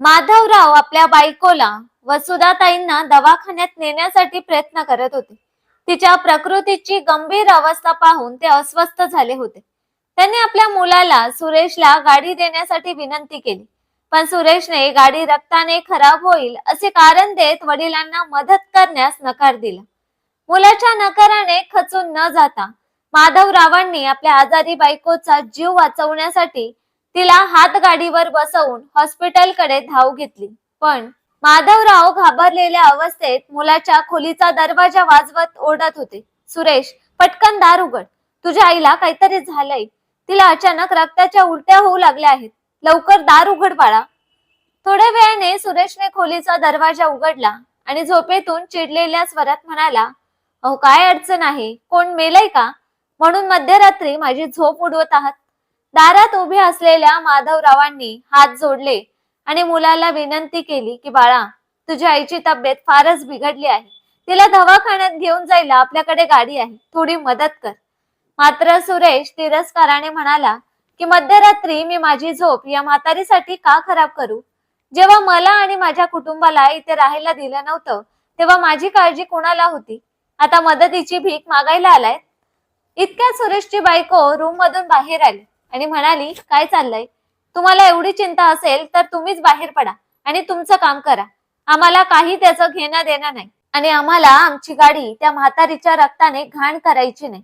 माधवराव आपल्या बायकोला वसुधाताईंना दवाखान्यात नेण्यासाठी प्रयत्न करत होते. तिच्या प्रकृतीची गंभीर अवस्था पाहून ते अस्वस्थ झाले होते. त्यांनी आपल्या मुलाला सुरेशला गाडी देण्यासाठी विनंती केली. पण सुरेशने गाडी रक्ताने खराब होईल असे कारण देत वडिलांना मदत करण्यास नकार दिला. मुलाच्या नकाराने खचून न जाता माधवरावांनी आपल्या आजारी बायकोचा जीव वाचवण्यासाठी तिला हातगाडीवर बसवून हॉस्पिटलकडे धाव घेतली. पण माधवराव घाबरलेल्या अवस्थेत मुलाच्या खोलीचा दरवाजा वाजवत ओढत होते. सुरेश पटकन दार उघड. तुझ्या आईला काहीतरी झालंय. तिला अचानक रक्ताच्या उलट्या होऊ लागल्या आहेत. लवकर दार उघड पाळा थोड्या वेळाने सुरेशने खोलीचा दरवाजा उघडला आणि झोपेतून चिडलेल्या स्वरात म्हणाला अहो काय अडचण आहे? कोण मेलय का? म्हणून मध्यरात्री माझी झोप उडवत आहात. दारात उभे असलेल्या माधवरावांनी हात जोडले आणि मुलाला विनंती केली की बाळा तुझ्या आईची तब्येत फारच बिघडली आहे. तिला दवाखान्यात घेऊन जायला आपल्याकडे गाडी आहे. थोडी मदत कर. मात्र सुरेश तिरस्काराने म्हणाला की मध्यरात्री मी माझी झोप या म्हातारीसाठी का खराब करू? जेव्हा मला आणि माझ्या कुटुंबाला इथे राहायला दिलं नव्हतं तेव्हा माझी काळजी कोणाला होती? आता मदतीची भीक मागायला आलाय? इतक्या सुरेशची बायको रूम मधून बाहेर आली. आणि म्हणाली काय चाललंय? तुम्हाला एवढी चिंता असेल तर तुम्हीच बाहेर पडा आणि तुमचं काम करा. आम्हाला काही त्याचं घेणं देणं नाही आणि आम्हाला आमची गाडी त्या म्हातारीच्या रक्ताने घाण करायची नाही.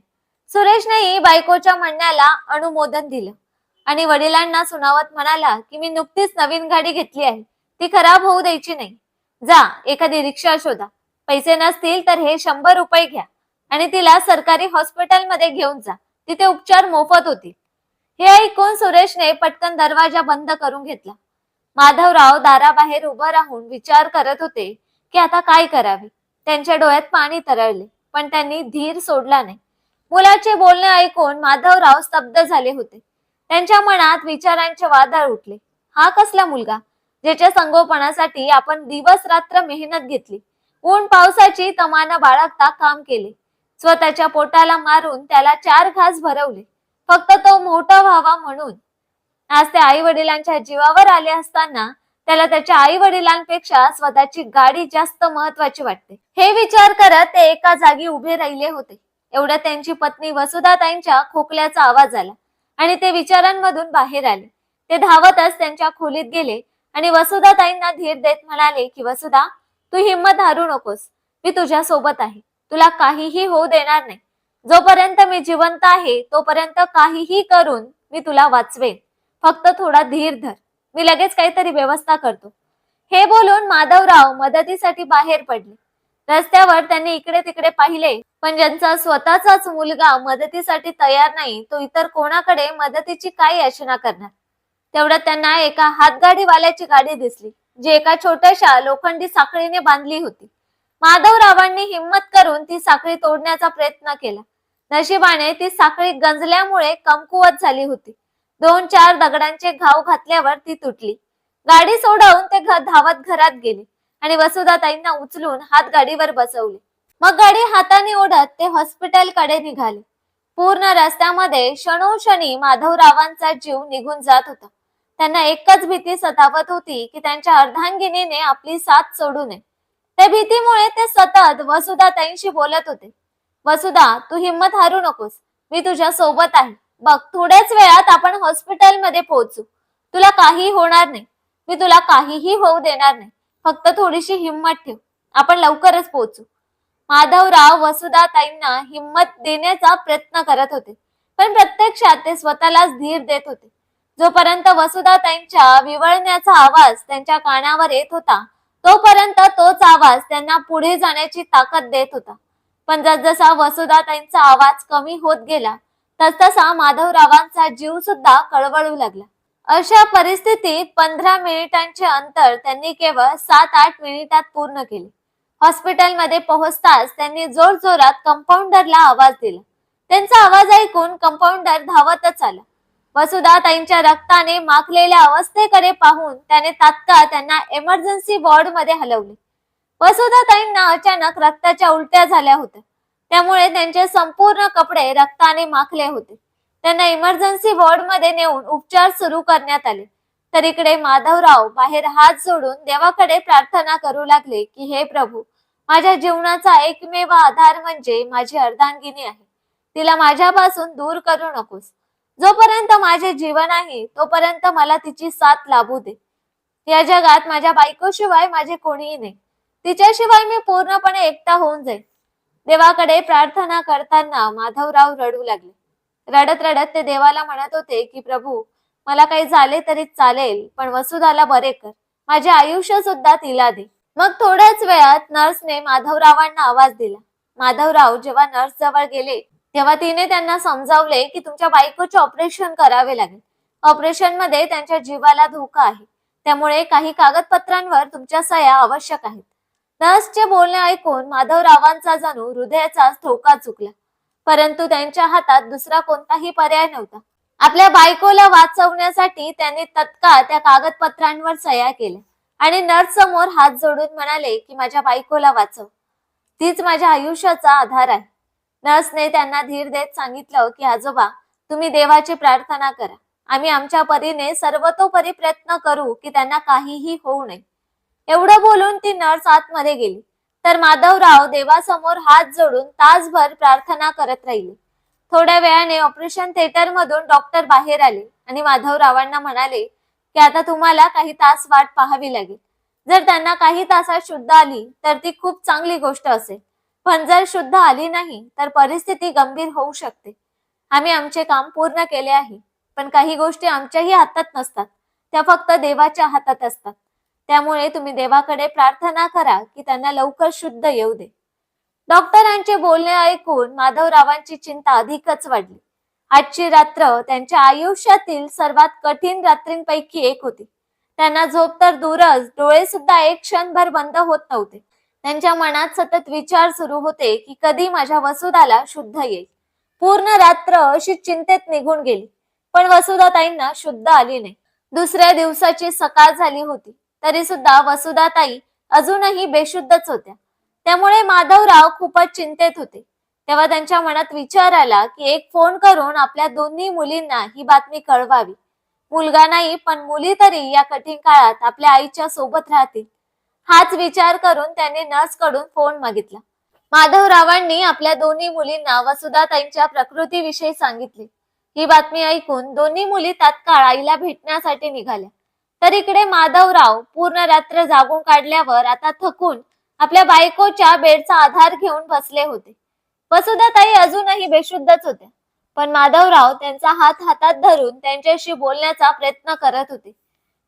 सुरेशनेही बायकोच्या म्हणण्याला अनुमोदन दिलं आणि वडिलांना सुनावत म्हणाला की मी नुकतीच नवीन गाडी घेतली आहे. ती खराब होऊ द्यायची नाही. जा एखादी रिक्षा शोधा. पैसे नसतील तर हे शंभर रुपये घ्या आणि तिला सरकारी हॉस्पिटलमध्ये घेऊन जा. तिथे उपचार मोफत होतील. हे ऐकून सुरेशने पटकन दरवाजा बंद करून घेतला. माधवराव दाराबाहेर उभं राहून विचार करत होते की आता काय करावे? त्यांच्या डोळ्यात पाणी तरळले पण त्यांनी धीर सोडला नाही. मुलाचे बोलणे ऐकून माधवराव स्तब्ध झाले होते. त्यांच्या मनात विचारांचे वादळ उठले. हा कसला मुलगा? ज्याच्या संगोपनासाठी आपण दिवस रात्र मेहनत घेतली. ऊन पावसाची तमाना बाळगता काम केले. स्वतःच्या पोटाला मारून त्याला चार घास भरवले. फक्त तो मोठा व्हावा म्हणून. आज ते आई वडिलांच्या जीवावर आले असताना त्याला त्याच्या आई वडिलांपेक्षा स्वतःची गाडी जास्त महत्वाची वाटते. हे विचार करत ते एका जागी उभे राहिले होते. एवढ्या त्यांची पत्नी वसुधाताईंच्या खोकल्याचा आवाज आला आणि ते विचारांमधून बाहेर आले. ते धावतच त्यांच्या खोलीत गेले आणि वसुधाताईंना धीर देत म्हणाले की वसुधा तू हिंमत हारू नकोस. मी तुझ्या सोबत आहे. तुला काहीही होऊ देणार नाही. जोपर्यंत मी जिवंत आहे तोपर्यंत काहीही करून मी तुला वाचवेन. फक्त थोडा धीर धर. मी लगेच काहीतरी व्यवस्था करतो. हे बोलून माधवराव मदतीसाठी बाहेर पडले. रस्त्यावर त्यांनी इकडे तिकडे पाहिले पण ज्यांचा स्वतःचाच मुलगा मदतीसाठी तयार नाही तो इतर कोणाकडे मदतीची काय याचना करणार? तेवढ्यात त्यांना एका हातगाडीवाल्याची गाडी दिसली जी एका छोट्याशा लोखंडी साखळीने बांधली होती. माधवरावांनी हिंमत करून ती साखळी तोडण्याचा प्रयत्न केला. नशिबाने ती साखळी गंजल्यामुळे कमकुवत झाली होती. दोन चार दगडांचे घाव घातल्यावर ती तुटली. गाडी सोडवून ते धावत घरात गेले आणि वसुधाताईंना उचलून हात गाडीवर बसवले. मग गाडी हाताने ओढत ते हॉस्पिटलकडे निघाले. पूर्ण रस्त्यामध्ये क्षणोक्षणी माधवरावांचा जीव निघून जात होता. त्यांना एकच भीती सतावत होती की त्यांच्या अर्धांगिनीने आपली साथ सोडू नये. त्या भीतीमुळे ते सतत वसुधाताईंशी बोलत होते. वसुधा तू हिंमत हारू नकोस. मी तुझ्या सोबत आहे. बघ थोड्याच वेळात आपण हॉस्पिटलमध्ये पोहोचू. तुला काही होणार नाही. मी तुला काहीही होऊ देणार नाही. फक्त थोडीशी हिंमत ठेव. आपण लवकरच पोहोचू. माधवराव वसुधाताईंना हिंमत देण्याचा प्रयत्न करत होते. पण प्रत्यक्षात ते स्वतःलाच धीर देत होते. जोपर्यंत वसुधाताईंच्या विवळण्याचा आवाज त्यांच्या कानावर येत होता तोपर्यंत तोच आवाज त्यांना पुढे जाण्याची ताकद देत होता. पण जसजसा वसुधाताईंचा आवाज कमी होत गेला तसतसा माधवरावांचा जीव सुद्धा कळवळू लागला. अशा परिस्थितीत पंधरा मिनिटांचे अंतर त्यांनी केवळ सात आठ मिनिटात पूर्ण केले. हॉस्पिटलमध्ये पोहोचताच त्यांनी जोरजोरात कंपाऊंडरला आवाज दिला. त्यांचा आवाज ऐकून कंपाऊंडर धावतच आला. वसुधा ताईंच्या रक्ताने माखलेल्या अवस्थेकडे पाहून त्याने तात्काळ त्यांना इमर्जन्सी वॉर्डमध्ये हलवले. वसुधा ताईंना अचानक रक्ताच्या उलट्या झाल्या होत्या. त्यामुळे त्यांचे संपूर्ण कपडे रक्ताने माखले होते. त्यांना इमर्जन्सी वॉर्डमध्ये नेऊन उपचार सुरू करण्यात आले. तर इकडे माधवराव बाहेर हात जोडून देवाकडे प्रार्थना करू लागले की हे प्रभू माझ्या जीवनाचा एकमेव आधार म्हणजे माझी अर्धांगिनी आहे. तिला माझ्यापासून दूर करू नकोस. जोपर्यंत माझे जीवन आहे तोपर्यंत मला तिची साथ लाभू दे. या जगात माझ्या बायकोशिवाय माझे कोणीही नाही. तिच्याशिवाय मी पूर्णपणे एकटा होऊन जाईल देवाकडे प्रार्थना करताना माधवराव रडू लागले. रडत रडत ते देवाला म्हणत होते की प्रभू मला काही झाले तरी चालेल पण वसुधाला बरे कर. माझे आयुष्य सुद्धा तिला दे. मग थोड्याच वेळात नर्सने माधवरावांना आवाज दिला. माधवराव जेव्हा नर्स जवळ गेले तेव्हा तिने त्यांना समजावले की तुमच्या बायकोचे ऑपरेशन करावे लागेल. ऑपरेशनमध्ये त्यांच्या जीवाला धोका आहे. त्यामुळे काही कागदपत्रांवर तुमच्या सह्या आवश्यक आहेत. नर्सचे बोलणे ऐकून माधवरावांचा जणू हृदयाचा ठोका चुकला. परंतु त्यांच्या हातात दुसरा कोणताही पर्याय नव्हता. आपल्या बायकोला वाचवण्यासाठी त्यांनी तत्काळ त्या कागदपत्रांवर सह्या केल्या आणि नर्स समोर हात जोडून म्हणाले की माझ्या बायकोला वाचव. तीच माझ्या आयुष्याचा आधार आहे. नर्सने त्यांना धीर देत सांगितलं की आजोबा तुम्ही देवाची प्रार्थना करा. आम्ही आमच्या परीने सर्वतोपरी प्रयत्न करू की त्यांना काहीही होऊ नये. एवढं बोलून ती नर्स आतमध्ये गेली. तर माधवराव देवासमोर हात जोडून तासभर प्रार्थना करत राहिले. थोड्या वेळाने ऑपरेशन थिएटर मधून डॉक्टर बाहेर आले आणि माधवरावांना म्हणाले की आता तुम्हाला काही तास वाट पाहावी लागेल. जर त्यांना काही तासात शुद्ध आली तर ती खूप चांगली गोष्ट असेल. पण जर शुद्ध आली नाही तर परिस्थिती गंभीर होऊ शकते. आम्ही आमचे काम पूर्ण केले आहे. पण काही गोष्टी आमच्याही हातात नसतात. त्या फक्त देवाच्या हातात असतात. त्यामुळे तुम्ही देवाकडे प्रार्थना करा की त्यांना लवकर शुद्ध येऊ दे. डॉक्टरांचे बोलणे ऐकून माधवरावांची चिंता अधिकच वाढली. आजची रात्र त्यांच्या आयुष्यातील सर्वात कठीण रात्रींपैकी एक होती. त्यांना झोप तर दूरच डोळे सुद्धा एक क्षणभर बंद होत नव्हते. त्यांच्या मनात सतत विचार सुरू होते की कधी माझ्या वसुधाला शुद्ध येईल. पूर्ण रात्र अशी चिंतेत निघून गेली पण वसुधाताईंना शुद्ध आली नाही. दुसऱ्या दिवसाची सकाळ झाली होती. तरी सुद्धा वसुधाताई अजूनही बेशुद्धच होत्या. त्यामुळे माधवराव खूपच चिंतेत होते. तेव्हा त्यांच्या मनात विचार आला की एक फोन करून आपल्या दोन्ही मुलींना ही बातमी कळवावी. मुलगा नाही पण मुली तरी या कठीण काळात आपल्या आईच्या सोबत राहतील. हाच विचार करून त्यांनी नर्सकडून फोन मागितला. माधवरावांनी आपल्या दोन्ही मुलींना वसुधाताईंच्या प्रकृतीविषयी सांगितले. ही बातमी ऐकून दोन्ही मुली तात्काळ आईला भेटण्यासाठी निघाल्या. तर इकडे माधवराव पूर्ण रात्र जागून काढल्यावर आता थकून आपल्या बायकोच्या बेडचा आधार घेऊन बसले होते. वसुधाताई अजूनही बेशुद्धच होत्या. पण माधवराव त्यांचा हात हातात धरून त्यांच्याशी बोलण्याचा प्रयत्न करत होते.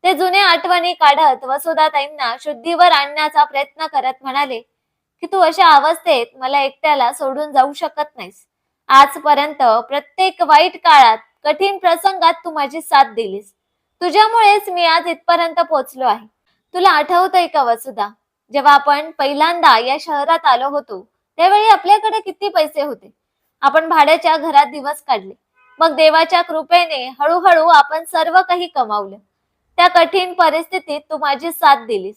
ते जुन्या आठवणी काढत वसुधाताईंना शुद्धीवर आणण्याचा प्रयत्न करत म्हणाले की तू अशा अवस्थेत मला एकट्याला सोडून जाऊ शकत नाहीस. आजपर्यंत प्रत्येक वाईट काळात कठीण प्रसंगात तू माझी साथ दिलीस. तुझ्यामुळेच मी आज इथपर्यंत पोहोचलो आहे. तुला आठवतंय का वसुधा? जेव्हा आपण पहिल्यांदा या शहरात आलो होतो त्यावेळी आपल्याकडे किती पैसे होते? आपण भाड्याच्या घरात दिवस काढले. मग देवाच्या कृपेने हळूहळू आपण सर्व काही कमावलं. त्या कठीण परिस्थितीत तू माझी साथ दिलीस.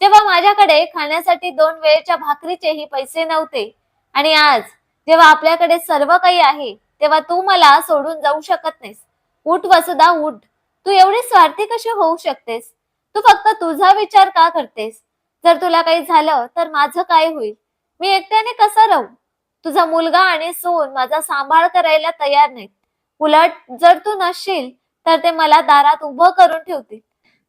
जेव्हा माझ्याकडे खाण्यासाठी दोन वेळेच्या भाकरीचेही पैसे नव्हते आणि आज जेव्हा आपल्याकडे सर्व काही आहे तेव्हा तू मला सोडून जाऊ शकत नाहीस. उठ वसुधा उठ. तू एवढी स्वार्थी कशी होऊ शकतेस? तू फक्त तुझा विचार का करतेस? जर तुला काही झालं तर माझं काय होईल? मी एकट्याने कसं राहू? तुझा मुलगा आणि सून माझा सांभाळ करायला तयार नाहीत. उलट जर तू नसशील तर ते मला दारात उभं करून ठेवतील.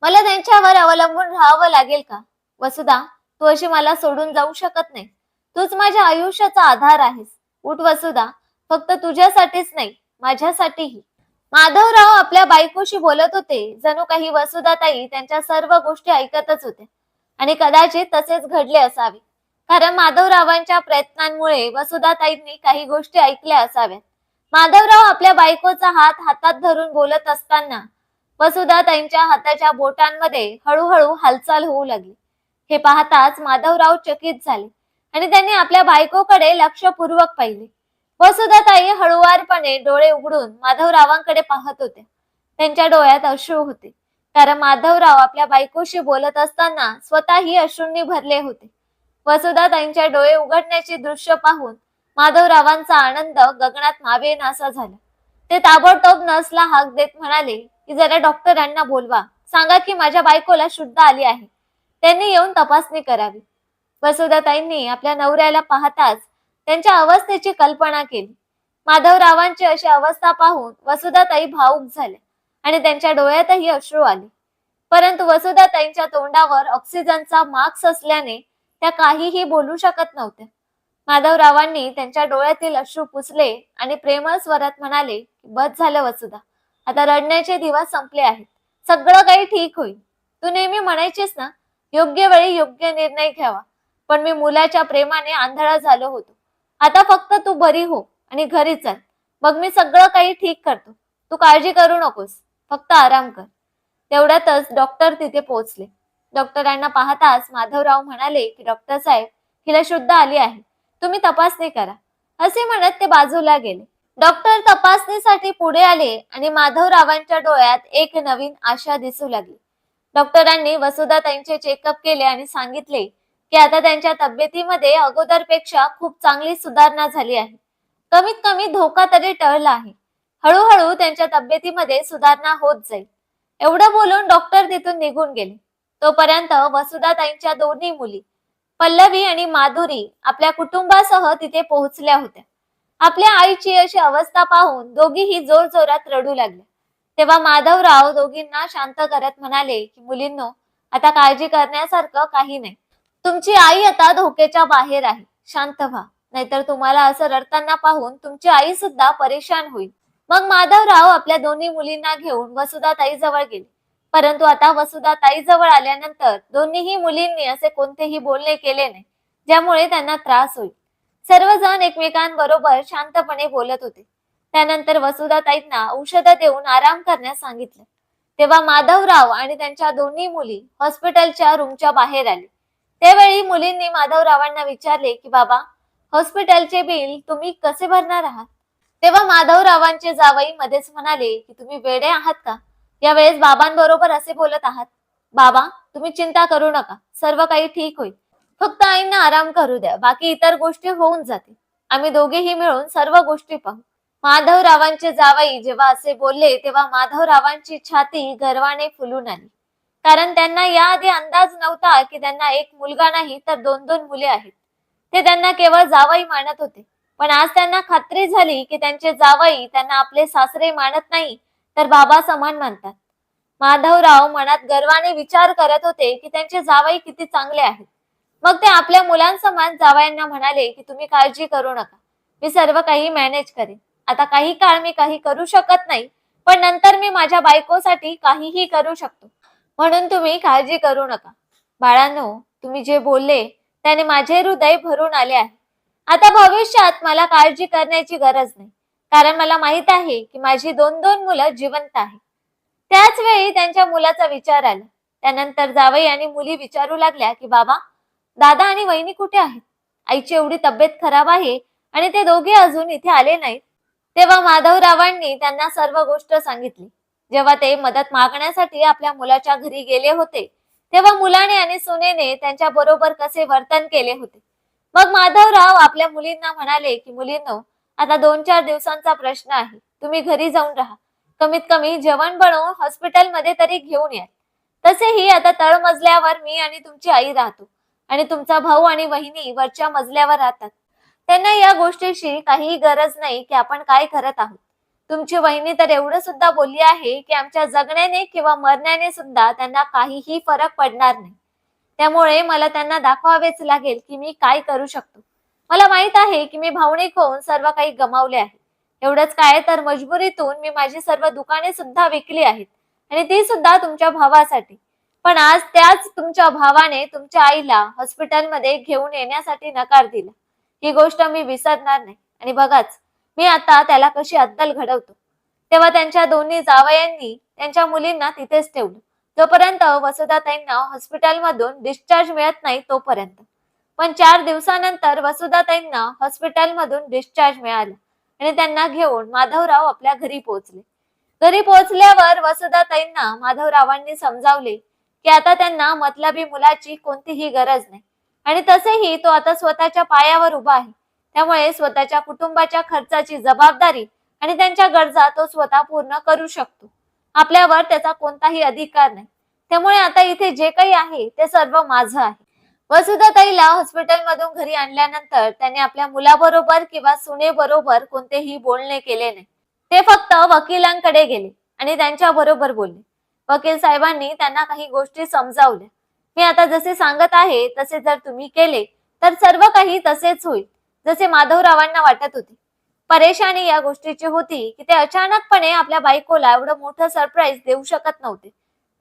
मला त्यांच्यावर अवलंबून राहावं लागेल का? वसुधा तू अशी मला सोडून जाऊ शकत नाही. तूच माझ्या आयुष्याचा आधार आहेस. उठ वसुधा फक्त तुझ्यासाठीच नाही माझ्यासाठीही. माधवराव आपल्या बायकोशी बोलत होते. जणू काही वसुधाताई त्यांच्या सर्व गोष्टी ऐकतच होत्या आणि कदाचित तसेच घडले असावे. कारण माधवरावांच्या प्रयत्नांमुळे वसुधाताईंनी काही गोष्टी ऐकल्या असाव्यात. माधवराव आपल्या बायकोचा हात हातात धरून बोलत असताना वसुधाताईंच्या हाताच्या बोटांमध्ये हळूहळू हालचाल होऊ लागली. हे पाहताच माधवराव चकित झाले आणि त्यांनी आपल्या बायकोकडे लक्षपूर्वक पाहिले. वसुधाताई हळुवारपणे डोळे उघडून माधवरावांकडे पाहत होते. त्यांच्या डोळ्यात अश्रू होते. कारण माधवराव आपल्या बायकोशी बोलत असताना स्वतःही अश्रूंनी भरले होते. वसुधाताईंच्या डोळे उघडण्याचे दृश्य पाहून माधवरावांचा आनंद गगनात नावेनासा झाला. ते ताबडतोब नर्सला हाक देत म्हणाले की जरा डॉक्टरांना बोलवा. सांगा की माझ्या बायकोला शुद्ध आली आहे. त्यांनी येऊन तपासणी करावी. वसुधाताईंनी आपल्या नवऱ्याला पाहताच त्यांच्या अवस्थेची कल्पना केली. माधवरावांची अशी अवस्था पाहून वसुधाताई भावूक झाल्या आणि त्यांच्या डोळ्यातही अश्रू आले. परंतु वसुधाताईंच्या तोंडावर ऑक्सिजनचा मास्क असल्याने त्या काहीही बोलू शकत नव्हत्या. माधवरावांनी त्यांच्या डोळ्यातील अश्रू पुसले आणि प्रेमळ स्वरात म्हणाले बस झालं वसुधा. आता रडण्याचे दिवस संपले आहेत. सगळं काही ठीक होईल. तू नेहमी म्हणायचीस ना योग्य वेळी योग्य निर्णय घ्यावा. पण मी मुलाच्या प्रेमाने आंधळा झालो होतो. आता फक्त तू बरी हो आणि घरी चल. मग मी सगळं काही ठीक करतो. तू काळजी करू नकोस. फक्त आराम कर. तेवढ्यातच डॉक्टर तिथे पोहोचले. डॉक्टरांना पाहताच माधवराव म्हणाले की डॉक्टर साहेब हिला शुद्ध आली आहे. तुम्ही तपासणी करा. असे म्हणत ते बाजूला गेले. डॉक्टर तपासणीसाठी पुढे आले आणि माधवरावांच्या डोळ्यात एक नवीन आशा दिसू लागली. डॉक्टरांनी वसुधाताईंचे चेकअप केले आणि सांगितले की आता त्यांच्या तब्येतीमध्ये अगोदरपेक्षा खूप चांगली सुधारणा झाली आहे. कमीत कमी धोका तरी टळला आहे. हळूहळू त्यांच्या तब्येतीमध्ये सुधारणा होत जाईल. एवढं बोलून डॉक्टर तिथून निघून गेले. तोपर्यंत वसुधाताईंच्या दोन्ही मुली पल्लवी आणि माधुरी आपल्या कुटुंबासह तिथे पोहोचल्या होत्या. आपल्या आईची अशी अवस्था पाहून दोघीही जोर जोरात रडू लागल्या. तेव्हा माधवराव दोघींना शांत करत म्हणाले की मुलींनो आता काळजी करण्यासारखं काही नाही. तुमची आई आता धोक्याच्या बाहेर आहे. शांत व्हा. नाहीतर तुम्हाला असं रडताना पाहून तुमची आई सुद्धा परेशान होईल. मग माधवराव आपल्या दोन्ही मुलींना घेऊन वसुधाताई जवळ गेले. परंतु आता वसुधाताई जवळ आल्यानंतर दोन्हीही मुलींनी असे कोणतेही बोलणे केले नाही ज्यामुळे त्यांना त्रास होईल. सर्वजण एकमेकांबरोबर शांतपणे बोलत होते. त्यानंतर वसुधाताईंना औषधं देऊन आराम करण्यास सांगितले. तेव्हा माधवराव आणि त्यांच्या दोन्ही मुली हॉस्पिटलच्या रूमच्या बाहेर आले. त्यावेळी मुलींनी माधवरावांना विचारले की बाबा हॉस्पिटलचे बिल तुम्ही कसे भरणार आहात? तेव्हा माधवरावांचे जावई मध्येच म्हणाले की तुम्ही वेडे आहात का? यावेळेस बाबांबरोबर असे बोलत आहात. बाबा तुम्ही चिंता करू नका. सर्व काही ठीक होईल. फक्त आईंना आराम करू द्या. बाकी इतर गोष्टी होऊन जातील. आम्ही दोघेही मिळून सर्व गोष्टी पाहू. माधवरावांचे जावई जेव्हा असे बोलले तेव्हा माधवरावांची छाती गर्वाने फुलून आली. कारण त्यांना याआधी अंदाज नव्हता की त्यांना एक मुलगा नाही तर दोन दोन मुले आहेत. ते त्यांना केवळ जावई मानत होते. पण आज त्यांना खात्री झाली की त्यांचे जावई त्यांना आपले सासरे मानत नाही तर बाबा समान मानतात. माधवराव मनात गर्वाने विचार करत होते की त्यांचे जावई किती चांगले आहेत. मग ते आपल्या मुलांसमान जावयांना म्हणाले की तुम्ही काळजी करू नका. मी सर्व काही मॅनेज करेन. आता काही काळ मी काही करू शकत नाही पण नंतर मी माझ्या बायकोसाठी काहीही करू शकतो. म्हणून तुम्ही काळजी करू नका. बाळांनो तुम्ही जे बोलले त्याने माझे हृदय भरून आले आहे. आता भविष्यात मला काळजी करण्याची गरज नाही. कारण मला माहीत आहे की माझी दोन दोन मुलं जिवंत आहे त्याच वेळी त्यांच्या मुलाचा विचार आला. त्यानंतर जावई आणि मुली विचारू लागल्या की बाबा दादा आणि वहिनी कुठे आहेत? आईची एवढी तब्येत खराब आहे आणि ते दोघे अजून इथे आले नाहीत. तेव्हा माधवरावांनी त्यांना सर्व गोष्ट सांगितली. जेव्हा ते मदत मागण्यासाठी आपल्या मुलाच्या घरी गेले होते तेव्हा मुलाने आणि सुनेने त्यांच्या बरोबर कसे वर्तन केले होते? मग माधवराव आपल्या मुलींना म्हणाले की मुलींनो आता दोन चार दिवसांचा प्रश्न आहे. तुम्ही घरी जाऊन राहा. कमीत कमी जेवण बनवून हॉस्पिटलमध्ये तरी घेऊन या. तसेही आता तळमजल्यावर मी आणि तुमची आई राहतो आणि तुमचा भाऊ आणि वहिनी वरच्या मजल्यावर राहतात. त्यांना या गोष्टीशी काहीही गरज नाही की आपण काय करत आहोत. तुमची वहिनी तर एवढं सुद्धा बोलली आहे की आमच्या जगण्याने किंवा मरण्याने सुद्धा त्यांना काहीही फरक पडणार नाही. त्यामुळे मला त्यांना दाखवावेच लागेल की मी काय करू शकतो. मला माहीत आहे की मी भावनिक होऊन सर्व काही गमावले आहे. एवढंच काय तर मजबुरीतून मी माझी सर्व दुकाने सुद्धा विकली आहेत आणि ती सुद्धा तुमच्या भावासाठी. पण आज त्याच तुमच्या भावाने तुमच्या आईला हॉस्पिटलमध्ये घेऊन येण्यासाठी नकार दिला. ही गोष्ट मी विसरणार नाही. आणि बघाच मी आता त्याला कशी अद्दल घडवतो? तेव्हा त्यांच्या दोन्ही जावयांनी त्यांच्या मुलींना तिथेच ठेवलं. जोपर्यंत वसुधाताईंना हॉस्पिटलमधून डिस्चार्ज मिळत नाही तोपर्यंत. पण चार दिवसानंतर वसुधाताईंना हॉस्पिटलमधून डिस्चार्ज मिळाला आणि त्यांना घेऊन माधवराव आपल्या घरी पोहोचले. घरी पोहोचल्यावर वसुधाताईंना माधवरावांनी समजावले की आता त्यांना मतलबी मुलाची कोणतीही गरज नाही. आणि तसेही तो आता स्वतःच्या पायावर उभा आहे. त्यामुळे स्वतःच्या कुटुंबाच्या खर्चाची जबाबदारी आणि त्यांच्या गरजा तो स्वतः पूर्ण करू शकतो. आपल्यावर त्याचा कोणताही अधिकार नाही. त्यामुळे आता इथे जे काही आहे ते सर्व माझं आहे. वसुधाताईला हॉस्पिटल मधून घरी आणल्यानंतर त्याने आपल्या मुलाबरोबर किंवा सुनेबरोबर कोणतेही बोलणे केले नाही. ते फक्त वकिलांकडे गेले आणि त्यांच्या बरोबर बोलले. वकील साहेबांनी त्यांना काही गोष्टी समजावल्या. मी आता जसे सांगत आहे तसे जर तुम्ही केले तर सर्व काही तसेच होईल. जसे माधवरावांना वाटत होते. परेशानी या गोष्टीची होती की ते अचानकपणे आपल्या बायकोला एवढं मोठं सरप्राईज देऊ शकत नव्हते.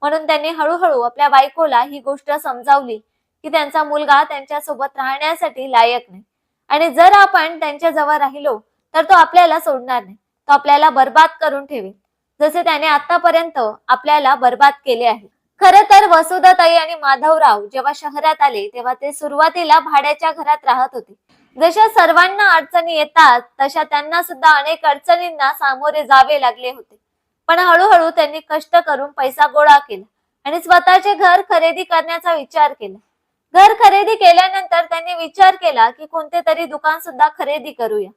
म्हणून त्यांनी हळूहळू आपल्या बायकोला ही गोष्ट समजावली की त्यांचा मुलगा त्यांच्यासोबत राहण्यासाठी लायक नाही. आणि जर आपण त्यांच्या जवळ राहिलो तर तो आपल्याला सोडणार नाही. तो आपल्याला बर्बाद करून ठेवेल. जसे त्याने आतापर्यंत आपल्याला बर्बाद केले आहे. खर तर वसुधाताई आणि माधवराव जेव्हा शहरात आले तेव्हा ते सुरुवातीला भाड्याच्या घरात राहत होते. जशा सर्वांना अडचणी येतात तशा त्यांना सुद्धा अनेक अडचणींना सामोरे जावे लागले होते. पण हळूहळू त्यांनी कष्ट करून पैसा गोळा केला आणि स्वतःचे घर खरेदी करण्याचा विचार केला. घर खरेदी केल्यानंतर त्यांनी विचार केला की कोणते तरी दुकान सुद्धा खरेदी करूया.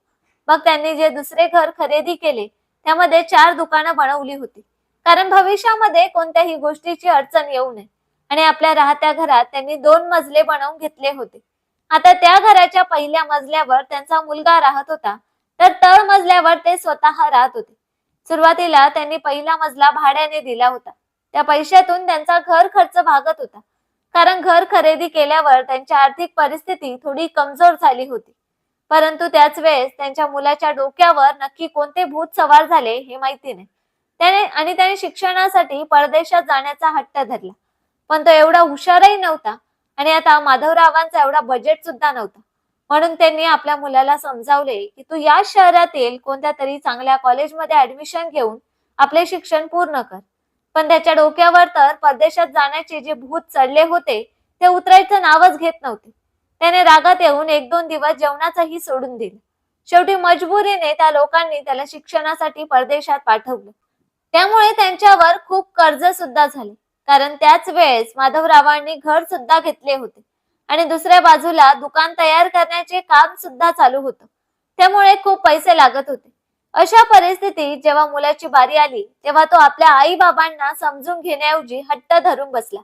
मग त्यांनी जे दुसरे घर खरेदी केले त्यामध्ये चार दुकानं बनवली होती. कारण भविष्यामध्ये कोणत्याही गोष्टीची अडचण येऊ नये. आणि आपल्या राहत्या घरात त्यांनी दोन मजले बनवून घेतले होते. आता त्या घराच्या पहिल्या मजल्यावर त्यांचा मुलगा राहत होता. तर तळ मजल्यावर ते स्वतः राहत होते. सुरुवातीला त्यांनी पहिला मजला भाड्याने दिला होता. त्या पैशातून त्यांचा घर खर्च भागत होता. कारण घर खरेदी केल्यावर त्यांची आर्थिक परिस्थिती थोडी कमजोर झाली होती. परंतु त्याच वेळेस त्यांच्या मुलाच्या डोक्यावर नक्की कोणते भूत सवार झाले हे माहिती नाही. त्याने आणि त्याने शिक्षणासाठी परदेशात जाण्याचा हट्ट धरला. पण तो एवढा हुशारही नव्हता. आणि आता माधवरावांचा एवढा बजेट सुद्धा नव्हता. म्हणून त्यांनी आपल्या मुलाला समजावले की तू या शहरातील कोणत्या तरी चांगल्या कॉलेजमध्ये ऍडमिशन घेऊन आपले शिक्षण पूर्ण कर. पण त्याच्या डोक्यावर तर परदेशात जाण्याचे जे भूत चढले होते ते उतरायचं नावच घेत नव्हते. त्याने रागात येऊन एक दोन दिवस जेवणाचंही सोडून दिलं. शेवटी मजबुरीने त्या लोकांनी त्याला शिक्षणासाठी परदेशात पाठवलं. त्यामुळे त्यांच्यावर खूप कर्ज सुद्धा झाले. कारण त्याच वेळेस माधवरावांनी घर सुद्धा घेतले होते. आणि दुसऱ्या बाजूला दुकान तयार करण्याचे काम सुद्धा चालू होतं. त्यामुळे खूप पैसे लागत होते. अशा परिस्थितीत जेव्हा मुलाची बारी आली तेव्हा तो आपल्या आई बाबांना समजून घेण्याऐवजी हट्ट धरून बसला.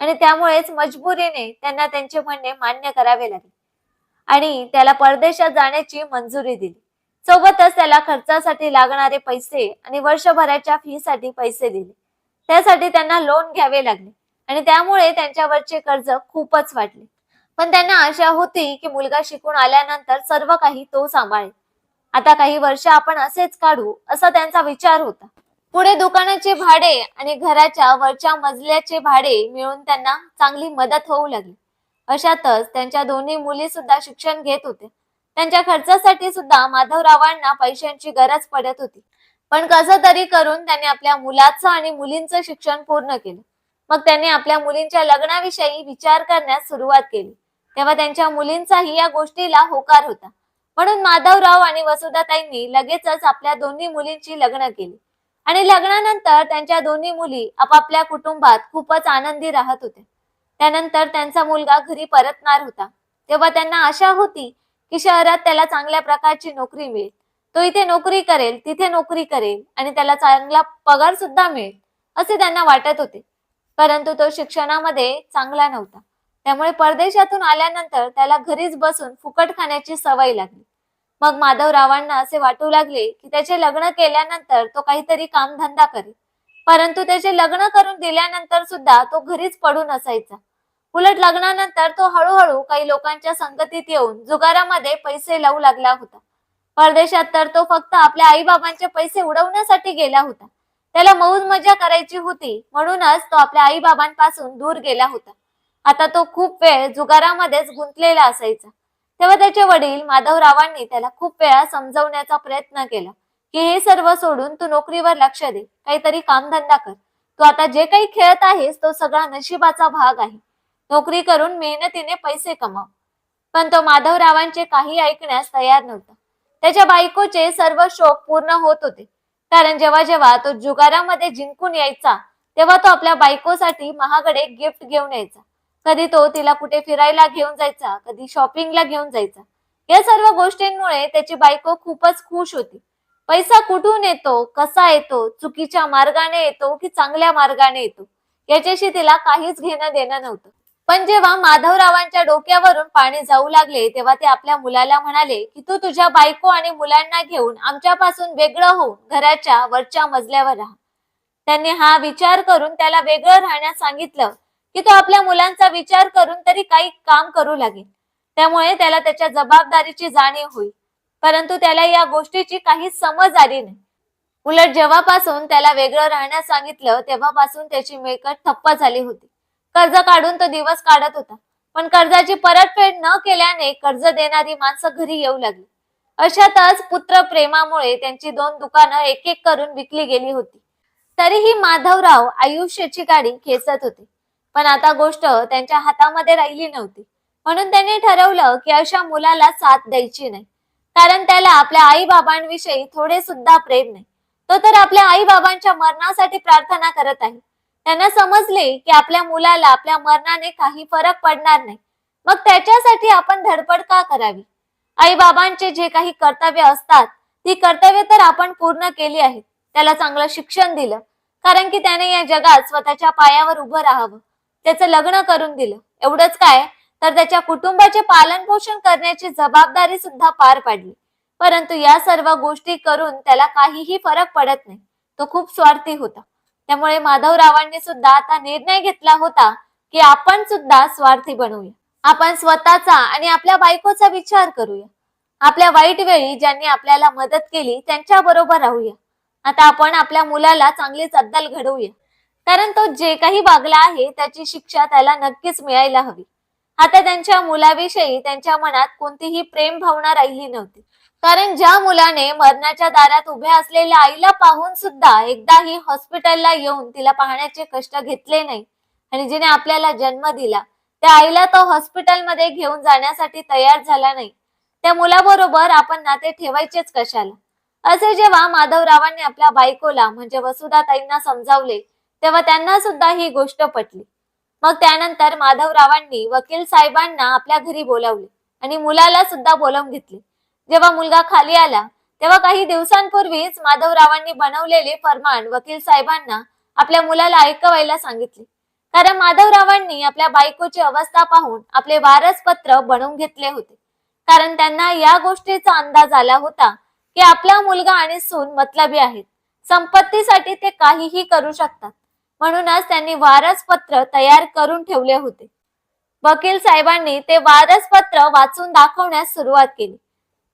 आणि त्यामुळेच मजबुरीने त्यांना त्यांचे म्हणणे मान्य करावे लागले. आणि त्याला परदेशात जाण्याची मंजुरी दिली. सोबतच त्याला खर्चासाठी लागणारे पैसे आणि वर्षभराच्या फी साठी पैसे दिले. त्यासाठी त्यांना लोन घ्यावे लागले. आणि त्यामुळे त्यांच्यावरचे कर्ज खूपच वाढले. पण त्यांना आशा होती की मुलगा शिकून आल्यानंतर सर्व काही तो सांभाळेल. आता काही वर्ष आपण असेच काढू असा त्यांचा विचार होता. पुढे दुकानाचे भाडे आणि घराच्या वरच्या मजल्याचे भाडे मिळून त्यांना चांगली मदत होऊ लागली. अशातच त्यांच्या दोन्ही मुली सुद्धा शिक्षण घेत होत्या त्यांच्या खर्चासाठी सुद्धा माधवरावांना पैशांची गरज पडत होती. पण कसं तरी करून त्यांनी आपल्या मुलाचं आणि मुलींचं शिक्षण पूर्ण केलं. मग त्यांनी आपल्या मुलींच्या लग्नाविषयी विचार करण्यास सुरुवात केली. तेव्हा त्यांच्या मुलींचाही या गोष्टीला होकार होता. म्हणून माधवराव आणि वसुधाताईंनी लगेचच आपल्या दोन्ही मुलींची लग्न केली. आणि लग्नानंतर त्यांच्या दोन्ही मुली आपापल्या कुटुंबात खूपच आनंदी राहत होत्या. त्यानंतर त्यांचा मुलगा घरी परतणार होता. तेव्हा त्यांना आशा होती की शहरात त्याला चांगल्या प्रकारची नोकरी मिळेल. तो इथे नोकरी करेल तिथे नोकरी करेल आणि त्याला चांगला पगार सुद्धा मिळेल असे त्यांना वाटत होते. परंतु तो शिक्षणामध्ये चांगला नव्हता. त्यामुळे परदेशातून आल्यानंतर त्याला घरीच बसून फुकट खाण्याची सवय लागली. मग माधवरावांना असे वाटू लागले की त्याचे लग्न केल्यानंतर तो काहीतरी कामधंदा करेल. परंतु त्याचे लग्न करून दिल्यानंतर सुद्धा तो घरीच पडून असायचा. उलट लग्नानंतर तो हळूहळू काही लोकांच्या संगतीत येऊन जुगारामध्ये पैसे लावू लागला होता. परदेशात तर तो फक्त आपल्या आई बाबांचे पैसे उडवण्यासाठी गेला होता. त्याला मौज मजा करायची होती म्हणूनच तो आपल्या आई बाबांपासून दूर गेला होता. आता तो खूप वेळ जुगारामध्येच गुंतलेला असायचा. तेव्हा त्याचे वडील माधवरावांनी त्याला खूप वेळा समजवण्याचा प्रयत्न केला की हे सर्व सोडून तू नोकरीवर लक्ष दे काहीतरी कामधंदा कर. तू आता जे काही खेळत आहेस तो सगळा नशिबाचा भाग आहे. नोकरी करून मेहनतीने पैसे कमाव. पण तो माधवरावांचे काही ऐकण्यास तयार नव्हता. त्याच्या बायकोचे सर्व शोक पूर्ण होत होते. कारण जेव्हा जेव्हा तो जुगारामध्ये जिंकून यायचा तेव्हा तो आपल्या बायकोसाठी महागडे गिफ्ट घेऊन यायचा. कधी तो तिला कुठे फिरायला घेऊन जायचा कधी शॉपिंगला घेऊन जायचा. या सर्व गोष्टींमुळे त्याची बायको खूपच खुश होती. पैसा कुठून येतो कसा येतो चुकीच्या मार्गाने येतो की चांगल्या मार्गाने येतो याच्याशी तिला काहीच घेणं देणं नव्हतं. पण जेव्हा माधवरावांच्या डोक्यावरून पाणी जाऊ लागले तेव्हा ते आपल्या मुलाला म्हणाले की तू तुझ्या बायको आणि मुलांना घेऊन आमच्यापासून वेगळं होऊन घराच्या वरच्या मजल्यावर राहा. त्यांनी हा विचार करून त्याला वेगळं राहण्यास सांगितलं की तो आपल्या मुलांचा विचार करून तरी काही काम करू लागेल. त्यामुळे त्याला त्याच्या जबाबदारीची जाणीव होईल. परंतु त्याला या गोष्टीची काहीच समज आली नाही. उलट जेव्हापासून त्याला वेगळं राहण्यास सांगितलं तेव्हापासून त्याची मिळकत ठप्प झाली होती. कर्ज काढून तो दिवस काढत होता. पण कर्जाची परतफेड न केल्याने कर्ज देणारी माणसं घरी येऊ लागली. अशातच पुत्र प्रेमामुळे त्यांची दोन दुकानं एक एक करून विकली गेली होती. तरीही माधवराव आयुष्याची गाडी खेचत होते. पण आता गोष्ट त्यांच्या हातामध्ये राहिली नव्हती. म्हणून त्यांनी ठरवलं की अशा मुलाला साथ द्यायची नाही. कारण त्याला आपल्या आई बाबांविषयी थोडे सुद्धा प्रेम नाही. तो तर आपल्या आई बाबांच्या मरणासाठी प्रार्थना करत आहे. त्यांना समजले की आपल्या मुलाला आपल्या मरणाने काही फरक पडणार नाही. मग त्याच्यासाठी आपण धडपड का करावी? आई बाबांचे जे काही कर्तव्य असतात ती कर्तव्य तर आपण पूर्ण केली आहेत. त्याला चांगलं शिक्षण दिलं. कारण की त्याने या जगात स्वतःच्या पायावर उभं राहावं. त्याचं लग्न करून दिलं. एवढंच काय? तर त्याच्या कुटुंबाचे पालन पोषण करण्याची जबाबदारी सुद्धा पार पाडली. परंतु या सर्व गोष्टी करून त्याला काहीही फरक पडत नाही. तो खूप स्वार्थी होता. त्यामुळे माधवरावांनी सुद्धा आता निर्णय घेतला होता की आपण सुद्धा स्वार्थी बनवूया आपण स्वतःचा आणि आपल्या बायकोचा विचार करूया. आपल्या वाईट वेळी ज्यांनी आपल्याला मदत केली त्यांच्या बरोबर राहूया. आता आपण आपल्या मुलाला चांगलीच अद्दल घडवूया. कारण तो जे काही वागला आहे त्याची शिक्षा त्याला नक्कीच मिळायला हवी. आता त्यांच्या मुलाविषयी त्यांच्या मनात कोणतीही प्रेम भावना राहिली नव्हती. कारण ज्या मुलाने मरणाच्या दारात उभ्या असलेल्या आईला पाहून सुद्धा एकदाही हॉस्पिटलला येऊन तिला पाहण्याचे कष्ट घेतले नाही आणि जिने आपल्याला जन्म दिला त्या आईला तो हॉस्पिटलमध्ये घेऊन जाण्यासाठी तयार झाला नाही. त्या मुलाबरोबर आपण नाते ठेवायचेच कशाला? असे जेव्हा माधवरावांनी आपल्या बायकोला म्हणजे वसुधाताईंना समजावले तेव्हा त्यांना सुद्धा ही गोष्ट पटली. मग त्यानंतर माधवरावांनी वकील साहेबांना आपल्या घरी बोलावले आणि मुलाला सुद्धा बोलावून घेतले. जेव्हा मुलगा खाली आला तेव्हा काही दिवसांपूर्वीच माधवरावांनी बनवलेले फरमान वकील साहेबांना आपल्या मुलाला ऐकवायला सांगितले. कारण माधवरावांनी आपल्या बायकोची अवस्था पाहून आपले वारसपत्र बनवून घेतले होते. कारण त्यांना या गोष्टीचा अंदाज आला होता की आपला मुलगा आणि सून मतलबी आहेत. संपत्तीसाठी ते काहीही करू शकतात. म्हणूनच त्यांनी वारसपत्र तयार करून ठेवले होते. वकील साहेबांनी ते वारसपत्र वाचून दाखवण्यास सुरुवात केली.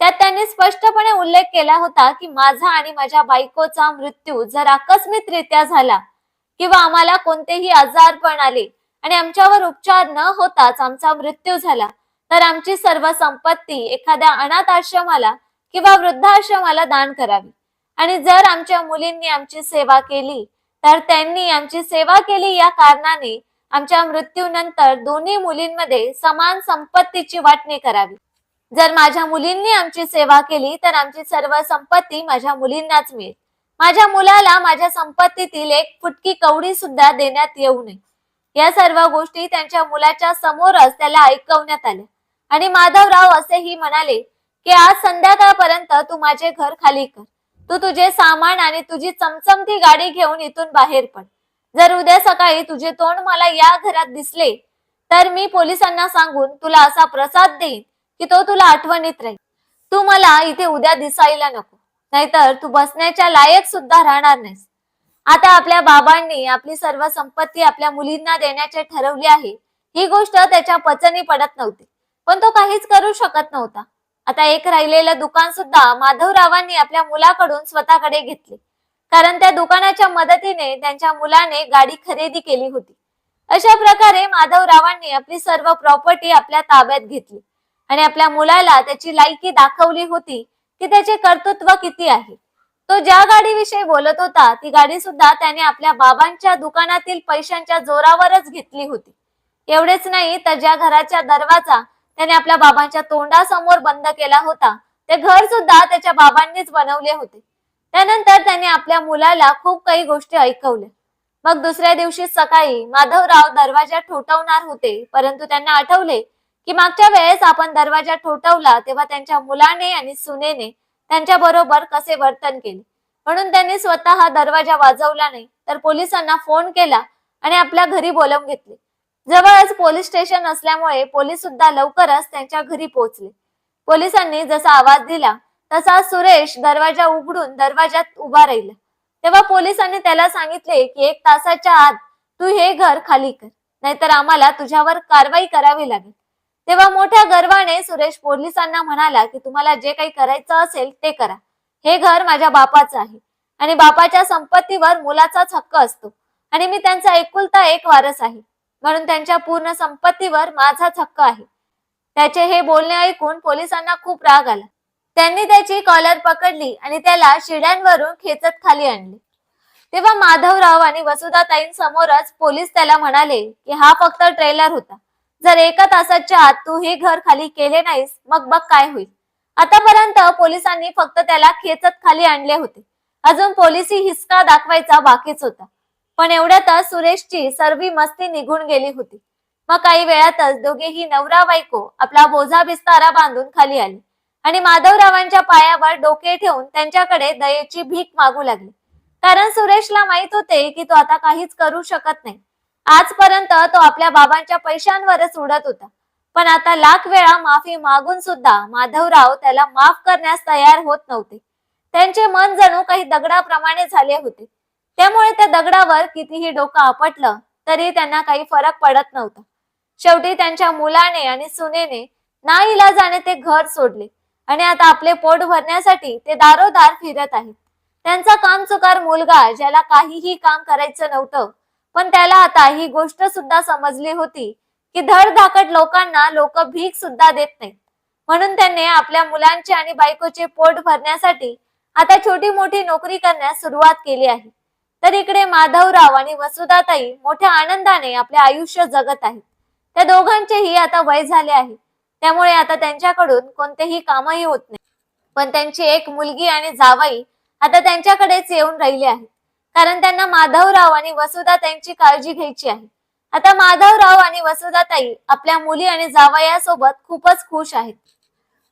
त्यात त्यांनी स्पष्टपणे उल्लेख केला होता की माझा आणि माझ्या बायकोचा मृत्यू जर आकस्मितरित्या झाला किंवा आम्हाला कोणतेही आजारपण आले आणि आमच्यावर उपचार न होताच आमचा मृत्यू झाला तर आमची सर्व संपत्ती एखाद्या अनाथ आश्रमाला किंवा वृद्धाश्रमाला दान करावी. आणि जर आमच्या मुलींनी आमची सेवा केली तर त्यांनी आमची सेवा केली या कारणाने आमच्या मृत्यूनंतर दोन्ही मुलींमध्ये समान संपत्तीची वाटणी करावी. जर माझ्या मुलींनी आमची सेवा केली तर आमची सर्व संपत्ती माझ्या मुलींनाच मिळेल. माझ्या मुलाला माझ्या संपत्तीतील एक फुटकी कवडी सुद्धा देण्यात येऊ नये. या सर्व गोष्टी त्यांच्या मुलाच्या समोरच त्याला ऐकवण्यात आल्या. आणि माधवराव असेही म्हणाले की आज संध्याकाळपर्यंत तू माझे घर खाली कर. तू तुझे सामान आणि तुझी चमचमती गाडी घेऊन इथून बाहेर पड. जर उद्या सकाळी तुझे तोंड मला या घरात दिसले तर मी पोलिसांना सांगून तुला असा प्रसाद देईन की तो तुला आठवणीत राहील. तू मला इथे उद्या दिसायला नको. नाहीतर तू बसण्याच्या लायक सुद्धा राहणार नाहीस. आता आपल्या बाबांनी आपली सर्व संपत्ती आपल्या मुलींना देण्याचे ठरवले आहे. ही गोष्ट त्याच्या पचनी पडत नव्हती. पण तो काहीच करू शकत नव्हता. आता एक राहिलेलं दुकान सुद्धा माधवरावांनी आपल्या मुलाकडून स्वतःकडे घेतले. कारण त्या दुकानाच्या मदतीने त्यांच्या मुलाने गाडी खरेदी केली होती. अशा प्रकारे माधवरावांनी आपली सर्व प्रॉपर्टी आपल्या ताब्यात घेतली. आणि आपल्या मुलाला त्याची लायकी दाखवली होती की त्याचे कर्तृत्व किती आहे. तो ज्या गाडीविषयी बोलत होता ती गाडी सुद्धा त्याने आपल्या बाबांच्या दुकानातील पैशांच्या जोरावरच घेतली होती. एवढेच नाही तर ज्या घराचा दरवाजा त्याने आपल्या बाबांच्या तोंडासमोर बंद केला होता ते घर सुद्धा त्याच्या बाबांनीच बनवले होते. त्यानंतर त्याने आपल्या मुलाला खूप काही गोष्टी ऐकवल्या. मग दुसऱ्या दिवशी सकाळी माधवराव दरवाजा ठोठवणार होते परंतु त्यांना आठवले की मागच्या वेळेस आपण दरवाजा ठोठवला तेव्हा त्यांच्या मुलाने आणि सुनेने त्यांच्या बरोबर कसे वर्तन केले? म्हणून त्यांनी स्वतः दरवाजा वाजवला नाही तर पोलिसांना फोन केला आणि आपल्या घरी बोलवून घेतले. जवळच पोलीस स्टेशन असल्यामुळे पोलीस सुद्धा लवकरच त्यांच्या घरी पोहोचले. पोलिसांनी जसा आवाज दिला तसा सुरेश दरवाजा उघडून दरवाजात उभा राहिला. तेव्हा पोलिसांनी त्याला सांगितले की एक तासाच्या आत तू हे घर खाली कर नाहीतर आम्हाला तुझ्यावर कारवाई करावी लागेल. तेव्हा मोठ्या गर्वाने सुरेश पोलिसांना म्हणाला की तुम्हाला जे काही करायचं असेल ते करा. हे घर माझ्या बापाचं आहे. आणि बापाच्या संपत्तीवर मुलाचाच हक्क असतो. आणि मी त्यांचा एकुलता एक वारस आहे. म्हणून त्यांच्या पूर्ण संपत्तीवर माझाच हक्क आहे. त्याचे हे बोलणे ऐकून पोलिसांना खूप राग आला. त्यांनी त्याची कॉलर पकडली आणि त्याला शिड्यांवरून खेचत खाली आणले. तेव्हा माधवराव आणि वसुधाताईंसमोरच पोलीस त्याला म्हणाले की हा फक्त ट्रेलर होता. जर एका तासाच्या आत तू हे घर खाली केले नाहीस मग बघ काय होईल. आतापर्यंत पोलिसांनी फक्त त्याला खेचत खाली आणले होते. अजून पोलिसी हिसका दाखवायचा बाकीच होता. पण एवढ्यातच सुरेशची सर्वी मस्ती निघून गेली होती. मग काही वेळातच दोघेही नवरा बायको आपला बोझा बिस्तारा बांधून खाली आले. आणि माधवरावांच्या पायावर डोके ठेवून त्यांच्याकडे दयेची भीक मागू लागली. कारण सुरेशला माहीत होते की तो आता काहीच करू शकत नाही. आजपर्यंत तो आपल्या बाबांच्या पैशांवरच उडत होता. पण आता लाख वेळा माफी मागून सुद्धा माधवराव त्याला माफ करण्यास तयार होत नव्हते. त्यांचे मन जणू काही दगडाप्रमाणे झाले होते. त्यामुळे त्या दगडावर कितीही डोकं आपटलं तरी त्यांना काही फरक पडत नव्हता. शेवटी त्यांच्या मुलाने आणि सुनेने नाईलाजाने ते घर सोडले आणि आता आपले पोट भरण्यासाठी ते दारोदार फिरत आहेत. त्यांचा कामचुकार मुलगा ज्याला काहीही काम करायचं नव्हतं पण त्याला आता ही गोष्ट सुद्धा समजली होती की धडधाकट लोकांना लोक भीक सुद्धा देत नाहीत. म्हणून त्यांनी आपल्या मुलांचे आणि बायकोचे पोट भरण्यासाठी आता छोटी मोठी नोकरी करण्यास सुरुवात केली आहे. तर इकडे माधवराव आणि वसुधाताई मोठ्या आनंदाने आपले आयुष्य जगत आहेत. त्या दोघांचेही आता वय झाले आहे. त्यामुळे आता त्यांच्याकडून कोणतेही कामही होत नाही. पण त्यांची एक मुलगी आणि जावाई आता त्यांच्याकडेच येऊन राहिली आहे कारण त्यांना माधवराव आणि वसुधाताईंची काळजी घ्यायची आहे. आता माधवराव आणि वसुधाताई आपल्या मुली आणि जावयासोबत खूपच खुश आहेत.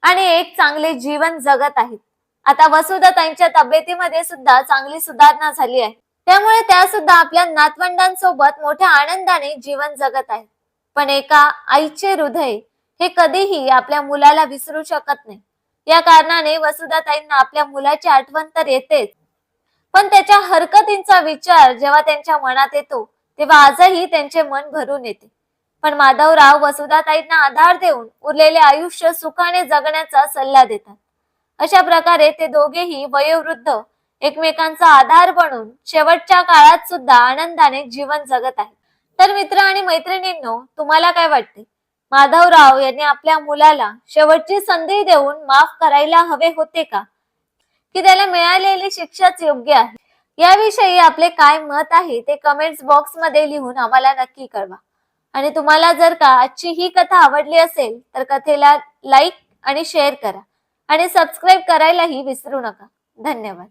आणि एक चांगले जीवन जगत आहेत. आता वसुधाताईंच्या तब्येतीमध्ये सुद्धा चांगली सुधारणा झाली आहे. त्यामुळे त्या सुद्धा आपल्या नातवंडांसोबत मोठ्या आनंदाने जीवन जगत आहेत. पण एका आईचे हृदय हे कधीही आपल्या मुलाला विसरू शकत नाही. या कारणाने वसुधाताईंना आपल्या मुलाची आठवण तर येतेच. पण त्याच्या हरकतींचा विचार जेव्हा त्यांच्या मनात येतो तेव्हा आजही त्यांचे मन भरून येते. पण माधवराव वसुधाताईंना आधार देऊन उरलेले आयुष्य सुखाने जगण्याचा सल्ला देतात. अशा प्रकारे ते दोघेही वयोवृद्ध एकमेकांचा आधार बनून शेवटच्या काळात सुद्धा आनंदाने जीवन जगत आहेत. तर मित्र आणि मैत्रिणींनो तुम्हाला काय वाटते? माधवराव यांनी आपल्या मुलाला शेवटची संधी देऊन माफ करायला हवे होते का? की त्याला मिळालेली शिक्षाच योग्य आहे. याविषयी आपले काय मत आहे ते कमेंट्स बॉक्समध्ये लिहून आम्हाला नक्की कळवा. आणि तुम्हाला जर का आजची ही कथा आवडली असेल तर कथेला लाईक आणि शेअर करा. आणि सबस्क्राईब करायलाही विसरू नका. धन्यवाद.